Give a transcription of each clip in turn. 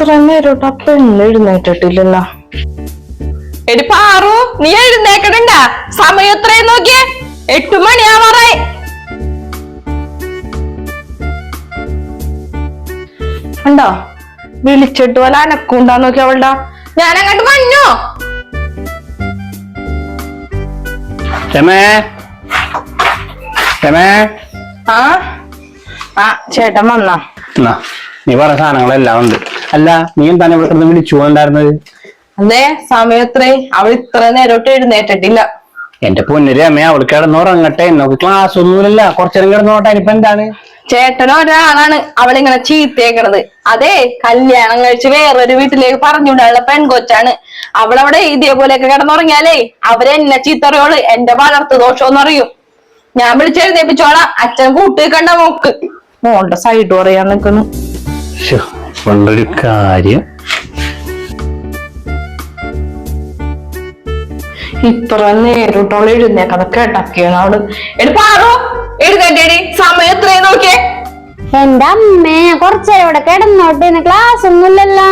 ഇത്ര നേരോട്ട് ആ പെണ്ണ് എഴുന്നേറ്റിട്ടില്ലല്ലോ. എടി പാറു നീ എഴുന്നേക്കണ്ട സമയം എത്രയും നോക്കിയേ? എട്ടു മണിയാവാറായി. ഉണ്ടോ വിളിച്ചിട്ട് പോലെ അനക്കുണ്ടാ നോക്കി അവളുടെ? ഞാൻ അങ്ങോട്ട് വന്നോ. രമേ. രമേ. ആ? ആ ചേട്ടൻ വന്നാ? നീ പറഞ്ഞ സാധനങ്ങളെല്ലാം ഉണ്ട്. അല്ല നീ എന്താണ് ഇവിടെ കിടന്ന് വിളിച്ചു പോകണ്ടായിരുന്നത് അതെ സമയം എത്രയും അവൾ ഇത്ര നേരോട്ട് എഴുന്നേറ്റിട്ടില്ല. എന്റെ പൊന്നു അമ്മ അവൾ കിടന്നുറങ്ങട്ടെ എന്നൊക്കെ ക്ലാസ് ഒന്നുമില്ല കുറച്ചേരം കിടന്നോട്ടെ ഇനിയിപ്പൊ എന്താണ്? ചേട്ടനോ ഒരാളാണ് അവളിങ്ങനെ ചീത്തേക്കണത് അതെ കല്യാണം കഴിച്ച് വേറൊരു വീട്ടിലേക്ക് പറഞ്ഞുവിടാനുള്ള പെൺകൊച്ചാണ്. അവളവിടെ ഇതേപോലെയൊക്കെ കിടന്നുറങ്ങിയാലേ അവരെന്നെ ചീത്തറിയോൾ എന്റെ വളർത്തു ദോഷമെന്ന് അറിയും ഞാൻ വിളിച്ചെഴുന്നേപ്പിച്ചോളാം അച്ഛൻ കൂട്ടി കണ്ട മോക്ക്. മോളുടെ സൈഡ് പറയാൻ നിൽക്കുന്നു ഉള്ളൊരു കാര്യം. ഇത്ര നേരിട്ടോളം എഴുന്നേക്കത് കേട്ടൊക്കെയാണ് അവൾ. എടുപ്പാറോ എഴുന്നേറ്റേടി. സമയം എത്രയും നോക്കിയേ? എന്റെ അമ്മേ കുറച്ചേരം ഇവിടെ കിടന്നോട്ടെ. ക്ലാസ് ഒന്നുമില്ലല്ലോ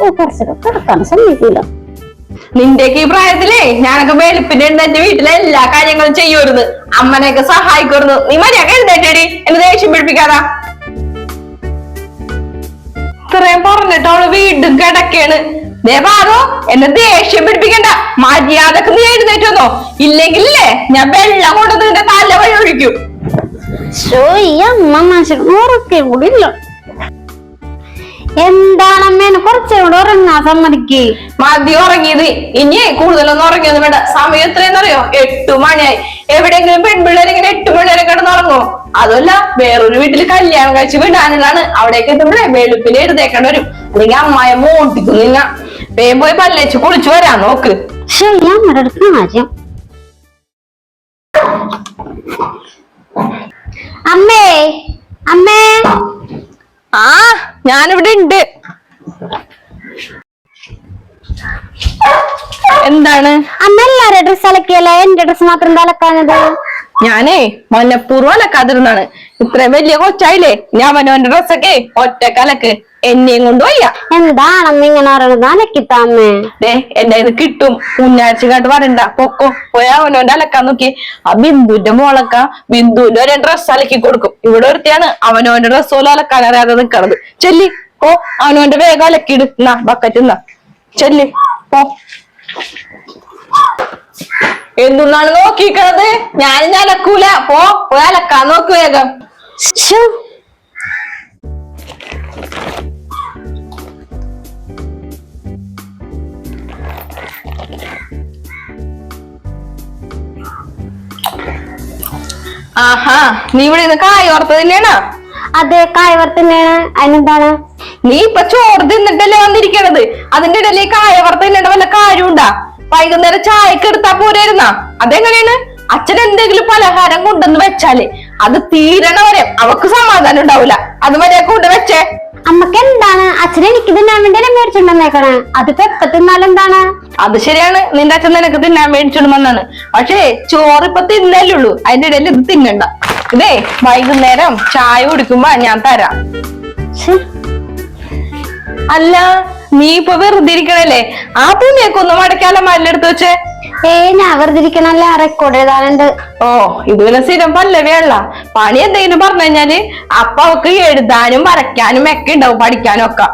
ഓ കുറച്ചേരം കിടക്കാൻ സമ്മതിക്കൂല നിന്റെയൊക്കെ ഈ പ്രായത്തിലേ ഞാനൊക്കെ വെളുപ്പിന്റെ എന്റെ വീട്ടിലെ എല്ലാ കാര്യങ്ങളും ചെയ്യുമായിരുന്നു അമ്മനെയൊക്കെ സഹായിക്കുമായിരുന്നു നീ മര്യാദ എഴുന്നേറ്റേടി. എന്നെ ദേഷ്യം പിടിപ്പിക്കാതാ. ഇത്രയും പറഞ്ഞിട്ട് അവൾ വീണ്ടും കിടക്കാണ് ദേവാറോ എന്നെ ദേഷ്യം പിടിപ്പിക്കണ്ട. മര്യാദയ്ക്ക് നീ എഴുന്നേറ്റോന്നോ ഇല്ലെങ്കിലേ ഞാൻ വെള്ളം കൊണ്ടത് നിന്റെ തല വഴി ഒഴിക്കും ഈ കൂടി ഇല്ല എന്താണ് കുറച്ചുകൂടെ ഉറങ്ങാൻ സമ്മതിക്ക്. മതി ഉറങ്ങിയത്. ഇനി കൂടുതലൊന്നും ഉറങ്ങിയൊന്നും വേണ്ട. സമയം എത്രയെന്നറിയോ എട്ടു മണിയായി. എവിടെയെങ്കിലും പെൺപിള്ളേർ ഇങ്ങനെ എട്ടു മണിവരെ കിടന്നുറങ്ങോ അതല്ല വേറൊരു വീട്ടിൽ കല്യാണം കഴിച്ച് വിടാനുള്ളതാണ്. അവിടേക്ക് എത്തുമ്പോഴേ വെളുപ്പിനെ എഴുതേക്കേണ്ടി വരും. അല്ലെങ്കിൽ അമ്മായ മോട്ടിക്കും നിങ്ങ വേഗം പോയി പല്ലേച്ച് കുളിച്ചു വരാൻ നോക്ക്. കാര്യം. അമ്മേ അമ്മേ. ആ ഞാനിവിടെ ഉണ്ട്. എന്താണ്? അമ്മ എല്ലാരും ഡ്രസ് അലക്കിയല്ലേ? എന്റെ ഡ്രസ് മാത്രം എന്താ അലക്കാഞ്ഞത് ഞാനേ മനഃപൂർവം അലക്കാതിരുന്നാണ് ഇത്രയും വലിയ കൊച്ചായില്ലേ? ഞാൻ മനോന്റെ ഡ്രസ്സൊക്കെ ഒറ്റ കലക്ക് എന്നെയും കൊണ്ട് വയ്യ എന്താണെന്ന് ഇങ്ങനെ അലക്കിത്താമ്മേ ദേ എന്റെ ഇത് കിട്ടും. ഉന്നാഴ്ച കാട്ട് പറയണ്ട. പൊക്കോ പോയാ അവനോന്റെ അലക്കാൻ നോക്കി. ആ ബിന്ദുന്റെ മോളക്ക ബിന്ദുവിന്റെ ഒരു ഡ്രസ് അലക്കി കൊടുക്കും. ഇവിടെ ഒരുത്തിയാണ് അവനോന്റെ ഡ്രസ് പോലും അലക്കാൻ അറിയാതെ നിക്കണത്. ചെല്ലി ഓ അവനോന്റെ വേഗം അലക്കിയിട്. എന്നാ ബക്കറ്റ് എന്നാ ചെല്ലി പോ. എന്തുന്നാണ് നോക്കിക്കണത് ഞാൻ ഞാൻ അലക്കൂല. പോ പോയി അലക്കാൻ നോക്ക് വേഗം. ആഹാ നീ ഇവിടെ നിന്ന് കായ ഓർത്തത് തന്നെയാണോ? അതെ കായവർത്തന്നെയാണ് അതിനെന്താണ്? നീ ഇപ്പൊ ചോറ് തിന്നിട്ടല്ലേ വന്നിരിക്കണത്? അതിന്റെ ഇടയിൽ കായ വറുത്തതിന്റെ വല്ല കാര്യമുണ്ടാ? വൈകുന്നേരം ചായക്ക് എടുത്താ പോരായിരുന്നാ അതെങ്ങനെയാണ്? അച്ഛൻ എന്തെങ്കിലും പലഹാരം കൊണ്ടുവന്ന് വെച്ചാൽ അത് തീരണ വരെ അവക്ക് സമാധാനം ഉണ്ടാവില്ല അത് വരെ കൊണ്ട് വെച്ചേ. അമ്മയ്ക്ക് എന്താണ്? അച്ഛൻ എനിക്ക് തിന്നാൻ വേണ്ടി മേടിച്ചിട്ടുണ്ടെന്നേക്കണേ അതിപ്പോ എപ്പ തിന്നാലെന്താണ് അത് ശരിയാണ്. നിന്റെ അച്ഛൻ നിനക്ക് തിന്നാൻ മേടിച്ചിടുമെന്നാണ് പക്ഷേ ചോറ് ഇപ്പൊ തിന്നല്ലേ ഉള്ളൂ. അതിന്റെ ഇടയിൽ ഇത് തിന്നണ്ട. ഇതേ വൈകുന്നേരം ചായ കുടിക്കുമ്പോ ഞാൻ തരാം. അല്ല നീ ഇപ്പൊ വെറുതെ ഇരിക്കണല്ലേ? ആ തുണിയൊക്കെ ഒന്ന് മടക്കാല മല്ലെടുത്ത് വെച്ചേ. ഏ ഞാൻ വെറുതെ ഇരിക്കണല്ല റെക്കോർഡ് എഴുതാനുണ്ട്. ഓ ഇത് പിന്നെ സ്ഥിരം പല്ലവിയല്ല പണി എന്തെങ്കിലും പറഞ്ഞു കഴിഞ്ഞാൽ അപ്പൊ അവക്ക് എഴുതാനും വരയ്ക്കാനും ഒക്കെ ഉണ്ടാവും പഠിക്കാനും ഒക്കെ.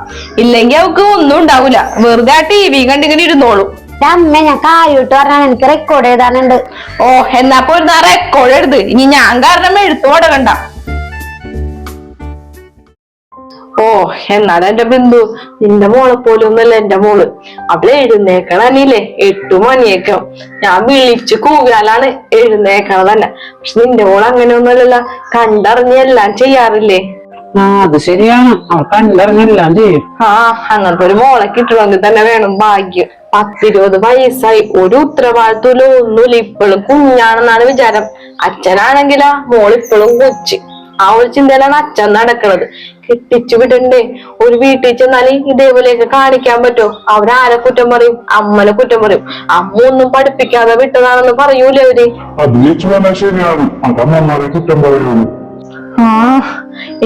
ഇല്ലെങ്കി അവക്ക് ഒന്നും ഉണ്ടാവൂല. വെറുതെ ആ ടി വി കണ്ടിങ്ങനെ ഇരുന്നോളൂ. അമ്മ ഞാൻ കായോട്ട് പറഞ്ഞാൽ എനിക്ക് റെക്കോർഡ് എഴുതാനുണ്ട്. ഓ എന്നാ ഒരു റെക്കോർഡ് എഴുത്. ഇനി ഞാൻ കാരണം എഴുത്തു ഓ എന്നാലും എന്റെ ബിന്ദു നിന്റെ മോളെ പോലും ഒന്നല്ല എന്റെ മോൾ. അവൾ എഴുന്നേക്കണല്ലേ എട്ടു മണിയേക്കും. ഞാൻ വിളിച്ചു കൂകാലാണ് എഴുന്നേക്കണ തന്നെ. പക്ഷെ നിന്റെ മോൾ അങ്ങനെയൊന്നുമല്ലല്ല. കണ്ടറിഞ്ഞ് എല്ലാം ചെയ്യാറില്ലേ? ആ അത് ശരിയാണ്. അവൾ കണ്ടറിഞ്ഞെല്ലാം ചെയ്യും. ആ അങ്ങനത്തെ ഒരു മോളെ കിട്ടണമെങ്കിൽ തന്നെ വേണം ഭാഗ്യം. പത്തിരുപത് വയസ്സായി. ഒരു ഉത്തരവാദിത്വം ഒന്നുമില്ല. ഇപ്പോഴും കുഞ്ഞാണെന്നാണ് വിചാരം. അച്ഛനാണെങ്കിലാ മോൾ ഇപ്പോഴും കൊച്ച്. ആ ഒരു ചിന്തയിലാണ് അച്ഛൻ നടക്കണത്. കെട്ടിച്ചു വിടണ്ടേ ഒരു വീട്ടിൽ ചെന്നാൽ ഇതേപോലെയൊക്കെ കാണിക്കാൻ പറ്റോ. അവരാരെ കുറ്റം പറയും? അമ്മനെ കുറ്റം പറയും. അമ്മ ഒന്നും പഠിപ്പിക്കാതെ വിട്ടതാണെന്ന് പറയൂലേ അവർ? അത് വെച്ച് പറഞ്ഞാൽ ശരിയാണ്. അതമ്മമാരെ കുറ്റം പറയുള്ളൂ ആ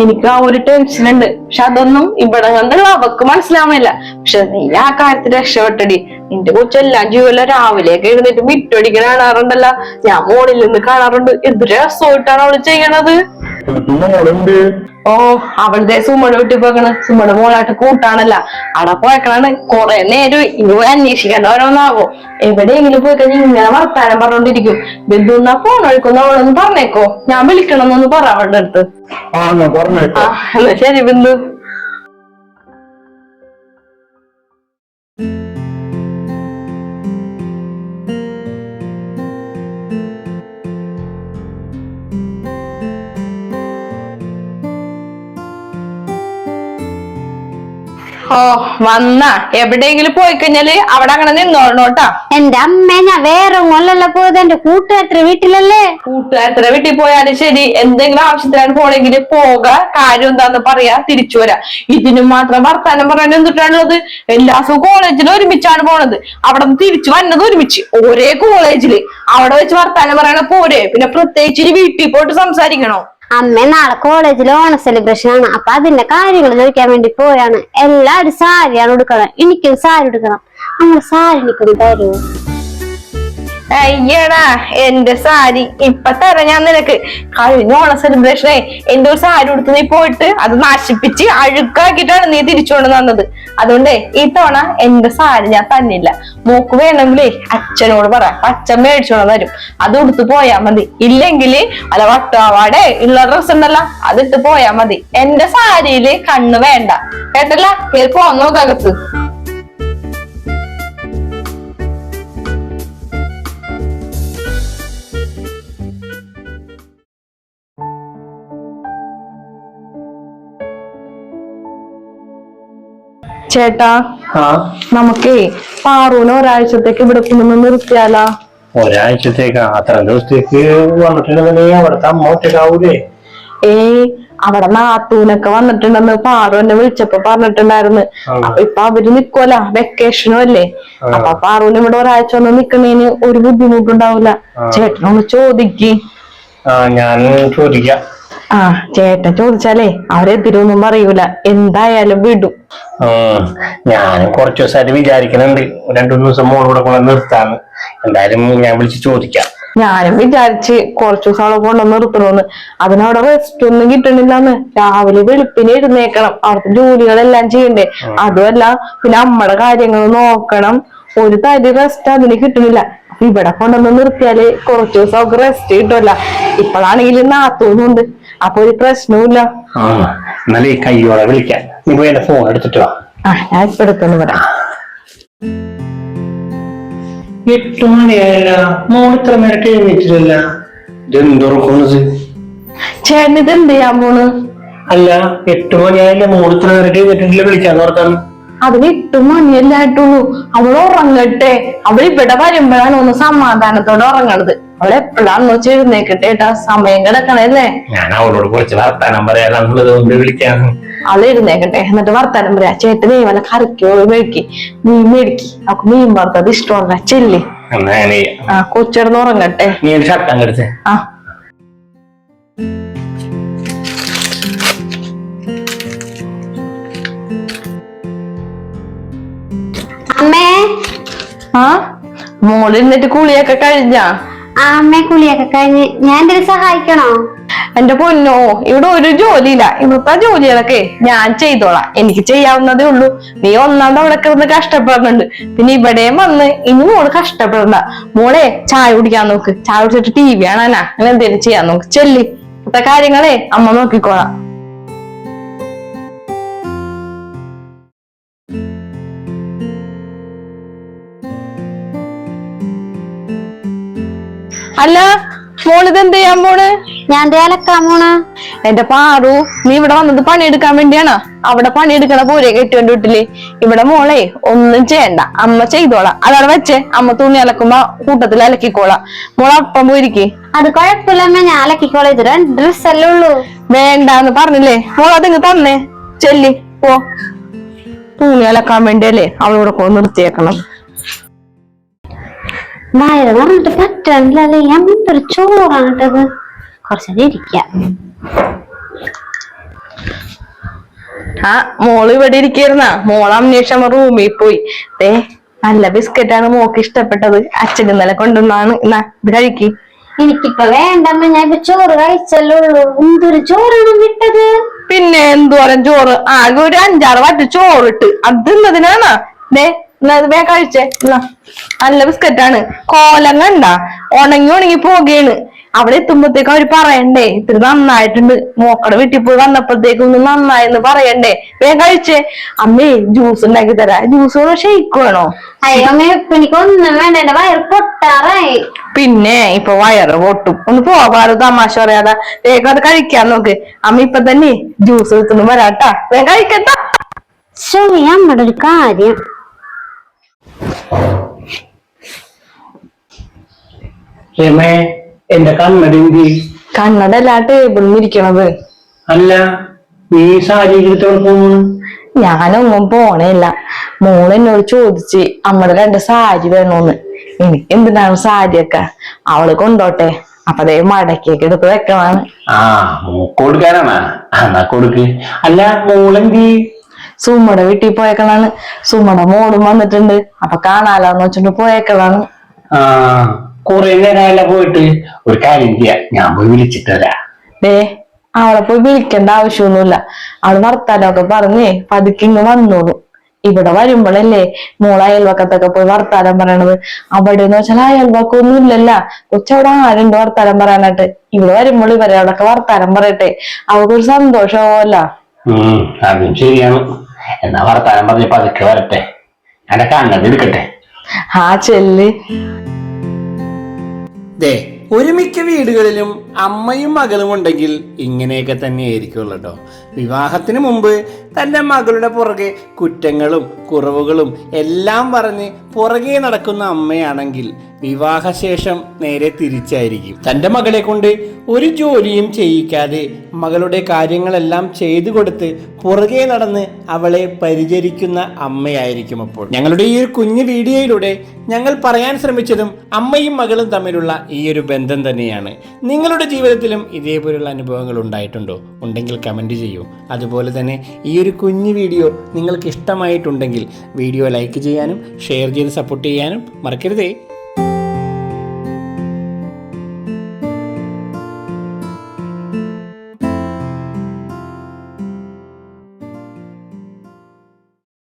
എനിക്ക് ആ ഒരു ടെൻഷൻ ഉണ്ട്. പക്ഷെ അതൊന്നും ഇവിടെ കണ്ടുള്ള അവക്ക് മനസ്സിലാവുന്നില്ല. പക്ഷെ നീ ആ കാര്യത്തിൽ രക്ഷപ്പെട്ടടി. നിന്റെ കൊച്ചെല്ലാം ജീവല്ല രാവിലെയൊക്കെ എഴുന്നേറ്റ് മിറ്റടിക്കണ കാണാറുണ്ടല്ലോ. ഞാൻ മോളിൽ നിന്ന് കാണാറുണ്ട്. എന്ത് രസമായിട്ടാണ് അവൾ ചെയ്യണത്? ഓ അവളുടെ സുമണ് വിട്ടു പോകണ് സുമണ് മോളായിട്ട് കൂട്ടാണല്ല. അവിടെ പോയക്കണാണ് കൊറേ നേരം ഇനി പോയി അന്വേഷിക്കേണ്ട ഓരോന്നാവോ എവിടെയെങ്കിലും പോയി കഴിഞ്ഞാൽ ഇങ്ങനെ വർത്താനം പറഞ്ഞോണ്ടിരിക്കും. ബിന്ദു എന്നാ ഫോൺ എടുക്കുന്ന അവളൊന്ന് പറഞ്ഞേക്കോ. ഞാൻ വിളിക്കണമെന്നൊന്ന് പറ അവളുടെ അടുത്ത്. ആ എന്നാ ശരി ബിന്ദു. ഓ വന്ന. എവിടെയെങ്കിലും പോയി കഴിഞ്ഞാൽ അവിടെ അങ്ങനെ നിന്നോളണോട്ടാ. എന്റെ അമ്മ ഞാൻ വേറെ കൊല്ലല്ല പോയത്. എന്റെ കൂട്ടുകാരുടെ വീട്ടിലല്ലേ? കൂട്ടുകാരത്തിന്റെ വീട്ടിൽ പോയാലും ശരി. എന്തെങ്കിലും ആവശ്യത്തിനാണ് പോണെങ്കിൽ പോക. കാര്യം എന്താന്ന് പറയാ. തിരിച്ചു വരാ. ഇതിനു മാത്രം വർത്താനം പറയാൻ എന്തിട്ടാണുള്ളത്? എല്ലാ ദിവസവും കോളേജിൽ ഒരുമിച്ചാണ് പോണത്. അവിടെ തിരിച്ചു വന്നത് ഒരുമിച്ച്. ഒരേ കോളേജിൽ അവിടെ വെച്ച് വർത്താനം പറയണ പോരെ. പിന്നെ പ്രത്യേകിച്ച് വീട്ടിൽ പോയിട്ട് സംസാരിക്കണോ? അമ്മ നാളെ കോളേജിൽ ഓണ സെലിബ്രേഷൻ ആണ്. അപ്പൊ അതിന്റെ കാര്യങ്ങൾ ചോദിക്കാൻ വേണ്ടി പോയാണ്. എല്ലാരും സാരിയാണ് എടുക്കണം എനിക്കും സാരി എടുക്കണം നമ്മൾ സാരി എനിക്കൊന്ന് തരൂ. അയ്യടാ എന്റെ സാരി. ഇപ്പൊ തരാം ഞാൻ നിനക്ക്. കഴിഞ്ഞ ഓണ സെലിബ്രേഷനെ എന്റെ ഒരു സാരി ഉടുത്ത് നീ പോയിട്ട് അത് നശിപ്പിച്ച് അഴുക്കാക്കിയിട്ടാണ് നീ തിരിച്ചുകൊണ്ട് തന്നത് അതുകൊണ്ടേ ഈ തവണ എന്റെ സാരി ഞാൻ തന്നില്ല. മൂക്ക് വേണമെങ്കിലേ അച്ഛനോട് പറ. അച്ഛൻ മേടിച്ചോണ്ട് തരും അത് ഉടുത്ത് പോയാ മതി. ഇല്ലെങ്കിൽ അല്ല വട്ടാവാടെ ഉള്ള ഡ്രസ് ഉണ്ടല്ലോ അതിട്ട് പോയാ മതി. എന്റെ സാരിയിൽ കണ്ണ് വേണ്ട. കേട്ടല്ല? പോന്നോ ചേട്ടാ നമുക്കേ പാറൂന് ഒരാഴ്ചത്തേക്ക് ഇവിടെ കൊണ്ടുവന്ന് നിർത്തിയാലാ? ഒരാഴ്ചത്തേക്ക്? അത്ര ദിവസത്തേക്ക് വന്നിട്ടുണ്ടെന്നുണ്ടെങ്കിൽ അവിടുത്തെ അമ്മ ഒറ്റക്കാവൂലേ ഏയ് അവിടെ നാത്തൂനൊക്കെ വന്നിട്ടുണ്ടെന്ന് പാറു എന്നെ വിളിച്ചപ്പോ പറഞ്ഞിട്ടുണ്ടായിരുന്നു. അപ്പൊ ഇപ്പൊ അവർ നിക്കുവല്ല വെക്കേഷനും അല്ലേ. അപ്പൊ പാറുവിന് ഇവിടെ ഒരാഴ്ച ഒന്ന് നിക്കണേന് ഒരു ബുദ്ധിമുട്ടുണ്ടാവില്ല. ചേട്ടനൊന്ന് ചോദിക്ക്. ആ ഞാൻ ചോദിക്കാം. ആ ചേട്ടൻ ചോദിച്ചാലേ അവരെ അവരെതിരൊന്നും പറയൂല. എന്തായാലും വിടും. ഞാനും കുറച്ചു ദിവസമായിട്ട് വിചാരിക്കുന്നുണ്ട് രണ്ടു ദിവസം മോളൂടെ കൊണ്ട് നിർത്താന്ന്. എന്തായാലും ഞാൻ വിളിച്ച് ചോദിക്കാം. ഞാനും വിചാരിച്ച് കുറച്ചു ദിവസം അവളെ നിർത്തണോന്ന്. നിർത്തണമെന്ന് അതിനവിടെ റെസ്റ്റ് ഒന്നും കിട്ടണില്ലാന്ന്. രാവിലെ വെളുപ്പിനെ എഴുന്നേക്കണം. അവിടുത്തെ ജോലികളെല്ലാം ചെയ്യണ്ടേ. അതുമല്ല പിന്നെ അമ്മയുടെ കാര്യങ്ങൾ നോക്കണം. ഒരു തരി റെസ്റ്റ് അതിന് കിട്ടണില്ല. ഇവിടെ കൊണ്ടുവന്ന് നിർത്തിയാൽ കുറച്ചു ദിവസം അവർക്ക് റെസ്റ്റ് കിട്ടുമല്ല. ഇപ്പോഴാണെങ്കിൽ നാത്തൂന്നുണ്ട് അപ്പൊ ഒരു പ്രശ്നവുമില്ല. ആ എന്നാലേ കയ്യോടെ വിളിക്കാൻ. നീ പോയി എന്റെ ഫോൺ എടുത്തിട്ട് വാ. ആ ഞാൻ ഇപ്പൊ എടുത്തോണ്ട് വരാം. എട്ട് മണിയായില്ല. മോൾ ഇത്ര നേരത്തെ എഴുന്നേറ്റില്ല ഇതെന്തുറക്കുന്നത് ചേട്ടൻ ഇത് എന്ത് ചെയ്യാൻ പോണ്? അല്ല എട്ട് മണിയായില്ല. മോൾ ഇത്ര നേരത്തെ എഴുന്നേറ്റില്ല വിളിക്കാൻ ഓർക്കാൻ. അതിന് എട്ട് മണിയല്ലായിട്ടുള്ളൂ അവൾ ഉറങ്ങട്ടെ. അവൾ ഇവിടെ വരുമ്പോഴാണ് ഒന്ന് സമാധാനത്തോടെ ഉറങ്ങണത്. അവൾ എപ്പോഴാന്ന് വെച്ച് എഴുന്നേക്കട്ടെ ഏട്ടാ. സമയം കിടക്കണല്ലേ? ഞാൻ അവളോട് കുറച്ച് വർത്താനം പറയാനുള്ളത് കൊണ്ട് വിളിക്കാം. അവൾ എഴുന്നേക്കട്ടെ. എന്നിട്ട് വർത്താനം പറയാ. ചേട്ടൻ നീ വല്ല കറിക്കോ മേടിക്കി. മീൻ മേടിക്കി. അവക്ക് മീൻ വറുത്തത് ഇഷ്ടമല്ല ചെല്ലി. ആ കൊച്ചിടന്ന് ഉറങ്ങട്ടെ. നീ ഷർട്ട് ആ. ആ? മോൾ എന്നിട്ട് കുളിയൊക്കെ കഴിഞ്ഞാ? അമ്മേ കുളിയൊക്കെ കഴിഞ്ഞ്. ഞാൻ എന്തെങ്കിലും സഹായിക്കണോ? എന്റെ പൊന്നോ ഇവിടെ ഒരു ജോലിയില്ല. ഇവിടുത്തെ ജോലികളൊക്കെ ഞാൻ ചെയ്തോളാം. എനിക്ക് ചെയ്യാവുന്നതേ ഉള്ളൂ. നീ ഒന്നാം തവണ കിടന്ന് കഷ്ടപ്പെടുന്നുണ്ട്. പിന്നെ ഇവിടെയും വന്ന് ഇനി മോൾ കഷ്ടപ്പെടണ്ട. മോളെ ചായ കുടിക്കാൻ നോക്ക്. ചായ കുടിച്ചിട്ട് ടി വി കാണാനാ. അങ്ങനെ എന്തെങ്കിലും ചെയ്യാൻ നോക്ക്. ചെല്ലി. ഇവിടുത്തെ കാര്യങ്ങളെ അമ്മ നോക്കിക്കോളാം. അല്ല മോളിത് എന്ത് ചെയ്യാൻ പോണ് ഞാൻ അലക്കാൻ പോണ് എന്റെ പാറു നീ ഇവിടെ വന്നത് പണിയെടുക്കാൻ വേണ്ടിയാണോ. അവിടെ പണിയെടുക്കണ പോരെ കെട്ടിയോണ്ട് വീട്ടിൽ. ഇവിടെ മോളെ ഒന്നും ചെയ്യണ്ട. അമ്മ ചെയ്തോളാം. അതവിടെ വെച്ചേ അമ്മ തുണി അലക്കുമ്പോ കൂട്ടത്തിൽ അലക്കിക്കോളാം. മോളെ അപ്പം പോയിരിക്കേ. അത് കൊഴപ്പില്ലമ്മ ഞാൻ അലക്കിക്കോളേ. ഇത് ഡ്രസ് അല്ലേ ഉള്ളൂ. വേണ്ടാന്ന് പറഞ്ഞില്ലേ? മോൾ അതിങ്ങ് തന്നേ. ചെല്ലി പോ. തുണി അലക്കാൻ വേണ്ടിയല്ലേ അവളിവിടെ കൊണ്ട് നിർത്തിയേക്കണം വയറ് പറഞ്ഞിട്ട് പറ്റണില്ലല്ലേ എന്തൊരു ചോറാണ് കേട്ടത് കുറച്ചേരം ഇരിക്കാം. ആ മോൾ ഇവിടെ ഇരിക്കുന്ന മോൾ അന്വേഷണം റൂമിൽ പോയി. ദേ നല്ല ബിസ്ക്കറ്റാണ് മോക്ക് ഇഷ്ടപ്പെട്ടത്. അച്ഛൻ ഇന്നലെ കൊണ്ടുവന്നാണ്. എന്നാ ഇത് കഴിക്ക്. എനിക്കിപ്പൊ വേണ്ടമ്മ ഞാൻ ഇപ്പൊ ചോറ് കഴിച്ചല്ലോ എന്തൊരു ചോറാണ് വിട്ടത് പിന്നെ എന്തോരം ചോറ്? ആകെ ഒരു അഞ്ചാറ് വറ്റ് ചോറിട്ട്. അത് തിന്നതിനാണ്? ദേ വേ കഴിച്ചേ. നല്ല ബിസ്ക്കറ്റാണ്. കോലം കണ്ട ഉണങ്ങി ഉണങ്ങി പോകേണ്. അവിടെ എത്തുമ്പോഴത്തേക്കും അവർ പറയണ്ടേ ഇത്തിരി നന്നായിട്ടുണ്ട്. മോക്കടെ വീട്ടിൽ പോയി വന്നപ്പോഴത്തേക്കും ഒന്ന് നന്നായെന്ന് പറയണ്ടേ. വേഗം കഴിച്ചേ. അമ്മേ ജ്യൂസ് ഉണ്ടാക്കി തരാ. ജ്യൂസ് ഷെയ്ക്ക് വേണോ? അയ്യോ അമ്മ ഇപ്പൊ എനിക്ക് ഒന്നും വേണ്ട. എന്റെ വയറ് പൊട്ടാറായി. പിന്നെ ഇപ്പൊ വയറ് പൊട്ടും. ഒന്ന് പോവാറ് തമാശ പറയാതെ. വേഗം അത് കഴിക്കാൻ നോക്ക്. അമ്മ ഇപ്പൊ തന്നെ ജ്യൂസ് എടുത്തൊന്നും വരാട്ടാ. വേഗം കഴിക്കട്ടാ. ശരി അമ്മയുടെ ഒരു കാര്യം. രമേ എന്റെ കണ്ണടി കണ്ണടല്ലാട്ട് കണ്ണട എല്ലാ ടേബിളിൽ ഇരിക്കണത്. അല്ല നീ സാരി എടുത്തോണ്ട് പോകുന്നു ഞാനൊന്നും പോണേല്ല മോൾ എന്നോട് ചോദിച്ച് അമ്മടെ രണ്ട് സാരി വേണോന്ന്. എനിക്ക് എന്തിനാണ് സാരിയൊക്കെ? അവൾ കൊണ്ടോട്ടെ. അപ്പൊ അതേ മടക്കിയൊക്കെ എടുത്ത് വെക്കണാണ് ആ മൂക്ക് കൊടുക്കാനാണാ. എന്നാ കൊടുക്ക്. അല്ല മോളെന്തി? സുമ്മടെ വീട്ടിൽ പോയേക്കണാണ് സുമ്മടെ മോളും വന്നിട്ടുണ്ട്. അപ്പൊ കാണാലോന്ന് വെച്ചിട്ട് പോയേക്കണാണ് ആ. കുറെ നേരമല്ല പോയിട്ട്. ഒരു കാര്യം ചെയ്യാം. ഞാൻ പോയി വിളിച്ചിട്ട് വരാം. ദേ അവളെ പോയി വിളിക്കേണ്ട ആവശ്യമൊന്നുമില്ല. അവൾ വർത്താനൊക്കെ പറഞ്ഞേ പതുക്കെ ഇങ്ങ് വന്നോളൂ. ഇവിടെ വരുമ്പോഴല്ലേ മോൾ അയൽവക്കത്തൊക്കെ പോയി വർത്താനം പറയണത്. അവിടെ എന്ന് വെച്ചാൽ അയൽവക്കൊന്നും ഇല്ലല്ല. കൊച്ചവിടെ ആരുണ്ട് വർത്താനം പറയാനായിട്ട്? ഇവിടെ വരുമ്പോൾ ഇവരെ അവിടെയൊക്കെ വർത്താനം പറയട്ടെ. അവൾക്കൊരു സന്തോഷമല്ല. ഉം അതും ശരിയാണ്. എന്നാ വർത്താനം പറഞ്ഞ് പതുക്കെ വരട്ടെ. എന്റെ കണ്ണത് എടുക്കട്ടെ. ആ ചെല്ല്. ദേ ഒരുമിക്ക വീടുകളിലും അമ്മയും മകളും ഉണ്ടെങ്കിൽ ഇങ്ങനെയൊക്കെ തന്നെയായിരിക്കുമല്ലോ കേട്ടോ വിവാഹത്തിന് മുമ്പ് തന്റെ മകളുടെ പുറകെ കുറ്റങ്ങളും കുറവുകളും എല്ലാം പറഞ്ഞ് പുറകെ നടക്കുന്ന അമ്മയാണെങ്കിൽ വിവാഹശേഷം നേരെ തിരിച്ചായിരിക്കും. തന്റെ മകളെ കൊണ്ട് ഒരു ജോലിയും ചെയ്യിക്കാതെ മകളുടെ കാര്യങ്ങളെല്ലാം ചെയ്തു കൊടുത്ത് പുറകെ നടന്ന് അവളെ പരിചരിക്കുന്ന അമ്മയായിരിക്കും അപ്പോൾ. ഞങ്ങളുടെ ഈ ഒരു കുഞ്ഞു വീഡിയോയിലൂടെ ഞങ്ങൾ പറയാൻ ശ്രമിച്ചതും അമ്മയും മകളും തമ്മിലുള്ള ഈ ഒരു ബന്ധം തന്നെയാണ്. നിങ്ങളുടെ ജീവിതത്തിലും ഇതേപോലുള്ള അനുഭവങ്ങൾ ഉണ്ടായിട്ടുണ്ടോ? ഉണ്ടെങ്കിൽ കമന്റ് ചെയ്യൂ. അതുപോലെ തന്നെ ഈ ഒരു കുഞ്ഞു വീഡിയോ നിങ്ങൾക്ക് ഇഷ്ടമായിട്ടുണ്ടെങ്കിൽ വീഡിയോ ലൈക്ക് ചെയ്യാനും ഷെയർ ചെയ്ത് സപ്പോർട്ട് ചെയ്യാനും മറക്കരുതേ.